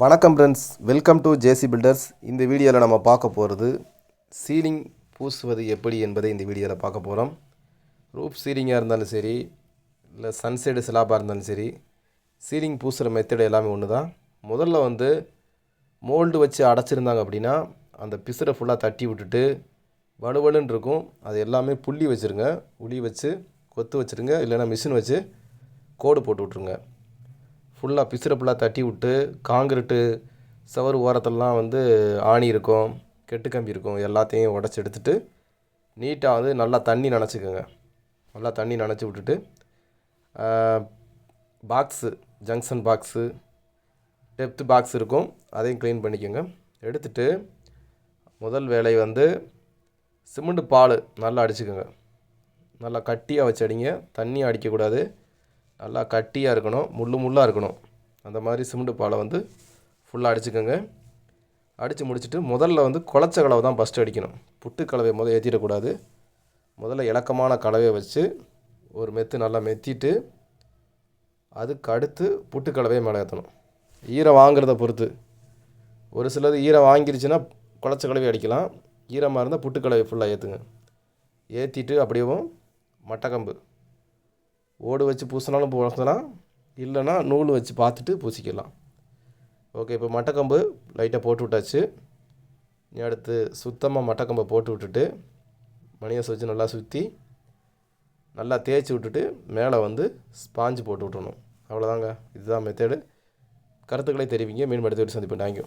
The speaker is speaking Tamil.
வணக்கம் friends welcome to JC builders இந்த வீடியோவில் நம்ம பார்க்க போகிறது சீலிங் பூசுவது எப்படி என்பதை இந்த வீடியோவில் பார்க்க போகிறோம் ரூப் சீலிங்காக இருந்தாலும் சரி இல்லை சன்சைடு ஸ்லாப்பாக இருந்தாலும் சரி சீலிங் பூசுகிற மெத்தடு எல்லாமே ஒன்று தான் முதல்ல வந்து மோல்டு வச்சு அடைச்சிருந்தாங்க அப்படின்னா அந்த பிசுரை ஃபுல்லாக தட்டி விட்டுட்டு வலுவலுன்னு இருக்கும். அது எல்லாமே புள்ளி வச்சுருங்க. உளி வச்சு கொத்து வச்சுருங்க. இல்லைன்னா மிஷின் வச்சு கோடு போட்டு விட்ருங்க ஃபுல்லாக பிசுரை ஃபுல்லாக தட்டி விட்டு காங்கிரீட்டு சவர் ஓரத்துலலாம் வந்து ஆணி இருக்கும் கெட்டு கம்பி இருக்கும் எல்லாத்தையும் உடச்சி எடுத்துட்டு நீட்டாக வந்து நல்லா தண்ணி நனச்சிக்கோங்க. நல்லா தண்ணி நனைச்சி விட்டுட்டு box junction box depth box இருக்கும். அதையும் க்ளீன் பண்ணிக்கோங்க. எடுத்துட்டு முதல் வேலை வந்து சிமெண்ட் பால் நல்லா அடிச்சுக்கோங்க. நல்லா கட்டியாக வச்சு அடிங்க. தண்ணி அடிக்கக்கூடாது. நல்லா கட்டியாக இருக்கணும் முள்ளு முள்ளாக இருக்கணும். அந்த மாதிரி சிமெண்ட் பாலை வந்து ஃபுல்லாக அடிச்சுக்கோங்க. அடித்து முடிச்சுட்டு முதல்ல வந்து குளச்ச கலவை தான் ஃபஸ்ட்டு அடிக்கணும். புட்டு கலவையை முதல் ஏற்றிடக்கூடாது முதல்ல இலக்கமான கலவையை வச்சு ஒரு மெத்து நல்லா மெத்திட்டு அதுக்கு அடுத்து புட்டு கலவையை மேலே ஏற்றணும் ஈரம் வாங்குறத பொறுத்து. ஒரு சிலது ஈரம் வாங்கிருச்சுன்னா குளச்ச கலவை அடிக்கலாம். ஈரமாக இருந்தால் புட்டு கலவை ஃபுல்லாக ஏற்றுங்க ஏற்றிட்டு அப்படியேவும் மட்டக்கம்பு. ஓடு வச்சு பூசினாலும் பூசலாம். இல்லைன்னா நூல் வச்சு பார்த்துட்டு பூசிக்கலாம். ஓகே இப்போ மட்டக்கம்பு லைட்டாக போட்டு விட்டாச்சு. நீ அடுத்து சுத்தமாக மட்டக்கம்பை போட்டு விட்டுட்டு மணியை வச்சு நல்லா சுற்றி நல்லா தேய்ச்சி விட்டுட்டு மேலே வந்து ஸ்பாஞ்சு போட்டு விட்டுறணும். அவ்வளோதாங்க. இதுதான் மெத்தேடு கருத்துக்களை தெரிவிங்க. மீன் எடுத்து சந்திப்பேன் தேங்க்யூ